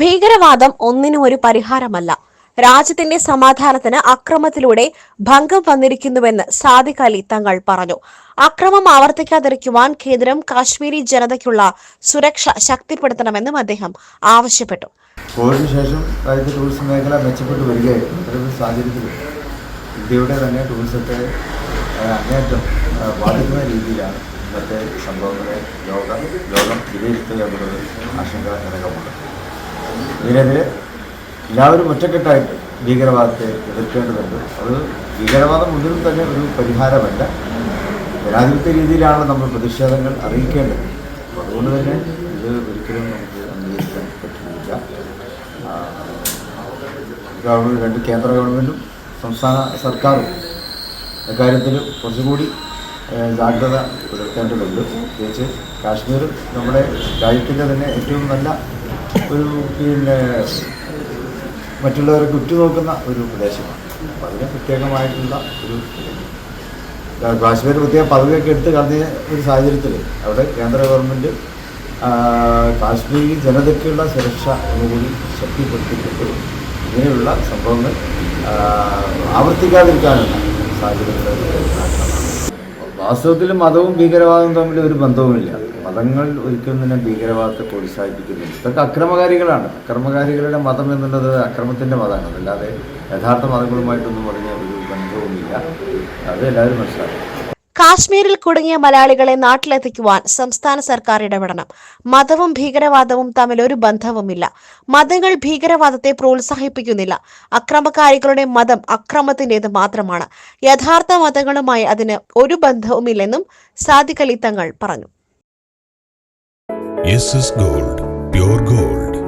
ഭീകരവാദം ഒന്നിനും ഒരു പരിഹാരമല്ല. രാജ്യത്തിന്റെ സമാധാനത്തിന് അക്രമത്തിലൂടെ ഭംഗം വന്നിരിക്കുന്നുവെന്ന് സാദിഖ് അലി തങ്ങൾ പറഞ്ഞു. അക്രമം ആവർത്തിക്കാതിരിക്കുവാൻ കേന്ദ്രം കാശ്മീരി ജനതയ്ക്കുള്ള സുരക്ഷ ശക്തിപ്പെടുത്തണമെന്നും അദ്ദേഹം ആവശ്യപ്പെട്ടു. കോവിഡിന് ശേഷം രാജ്യത്തെ ടൂറിസം മേഖല മെച്ചപ്പെട്ട് വരികയായിരുന്നു. ഇത്തരത്തിൽ സാഹചര്യത്തിൽ ഇന്ത്യയുടെ തന്നെ ടൂറിസത്തെ അങ്ങേറ്റം ബാധിക്കുന്ന രീതിയിലാണ് ഇന്നത്തെ സംഭവങ്ങളെ ലോകം ലോകം വിലയിരുത്തുക എന്നുള്ളത് ആശങ്കാജനകമാണ് ഇതിനെതിരെ എല്ലാവരും ഒറ്റക്കെട്ടായിട്ട് ഭീകരവാദത്തെ എതിർക്കേണ്ടതുണ്ട്. അത് ഭീകരവാദം ഒന്നിനും തന്നെ ഒരു പരിഹാരമല്ല. ജനാധിപത്യ രീതിയിലാണ് നമ്മൾ പ്രതിഷേധങ്ങൾ അറിയിക്കേണ്ടത്. അതുകൊണ്ട് തന്നെ ഇത് ഒരിക്കലും നമുക്ക് അംഗീകരിക്കാൻ പറ്റുന്നില്ല. ഗവൺമെന്റ് രണ്ട് കേന്ദ്ര ഗവൺമെന്റും സംസ്ഥാന സർക്കാരും അക്കാര്യത്തിൽ കുറച്ചുകൂടി ജാഗ്രത പുലർത്തേണ്ടതുണ്ട്. പ്രത്യേകിച്ച് കാശ്മീർ നമ്മുടെ രാജ്യത്തിന്റെ തന്നെ ഏറ്റവും നല്ല ഒരു പിന്നെ മറ്റുള്ളവരെ ഉറ്റുനോക്കുന്ന ഒരു പ്രദേശമാണ് അപ്പോൾ അതിന് പ്രത്യേകമായിട്ടുള്ള ഒരു കാശ്മീർ പ്രത്യേക പദവിയൊക്കെ എടുത്ത് കളഞ്ഞ ഒരു സാഹചര്യത്തിൽ അവിടെ കേന്ദ്ര ഗവൺമെന്റ് കാശ്മീരി ജനതയ്ക്കുള്ള സുരക്ഷ ഒന്നുകൂടി ശക്തിപ്പെടുത്തിയിട്ടുണ്ട് ഇങ്ങനെയുള്ള സംഭവങ്ങൾ ആവർത്തിക്കാതിരിക്കാനുള്ള സാഹചര്യങ്ങൾ. വാസ്തവത്തിൽ മതവും ഭീകരവാദവും തമ്മിൽ ഒരു ബന്ധവുമില്ല. മതങ്ങൾ ഒരിക്കലും തന്നെ ഭീകരവാദത്തെ പ്രോത്സാഹിപ്പിക്കുന്നില്ല. ഇതൊക്കെ അക്രമകാരികളാണ്. അക്രമകാരികളുടെ മതം എന്നുള്ളത് അക്രമത്തിന്റെ മതമാണ്. അതല്ലാതെ യഥാർത്ഥ മതങ്ങളുമായിട്ടൊന്നും പറഞ്ഞ ഒരു ബന്ധവുമില്ല. അത് എല്ലാവരും മനസ്സിലാക്കും കാശ്മീരിൽ കുടുങ്ങിയ മലയാളികളെ നാട്ടിലെത്തിക്കുവാൻ സംസ്ഥാന സർക്കാർ ഇടപെടണം. മതവും ഭീകരവാദവും തമ്മിൽ ഒരു ബന്ധവുമില്ല. മതങ്ങൾ ഭീകരവാദത്തെ പ്രോത്സാഹിപ്പിക്കുന്നില്ല. അക്രമകാരികളുടെ മതം അക്രമത്തിന്റേത് മാത്രമാണ്. യഥാർത്ഥ മതങ്ങളുമായി അതിന് ഒരു ബന്ധവുമില്ലെന്നും സാദിഖ് അലി തങ്ങൾ പറഞ്ഞു. Gold gold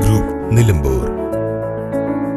group Nilambur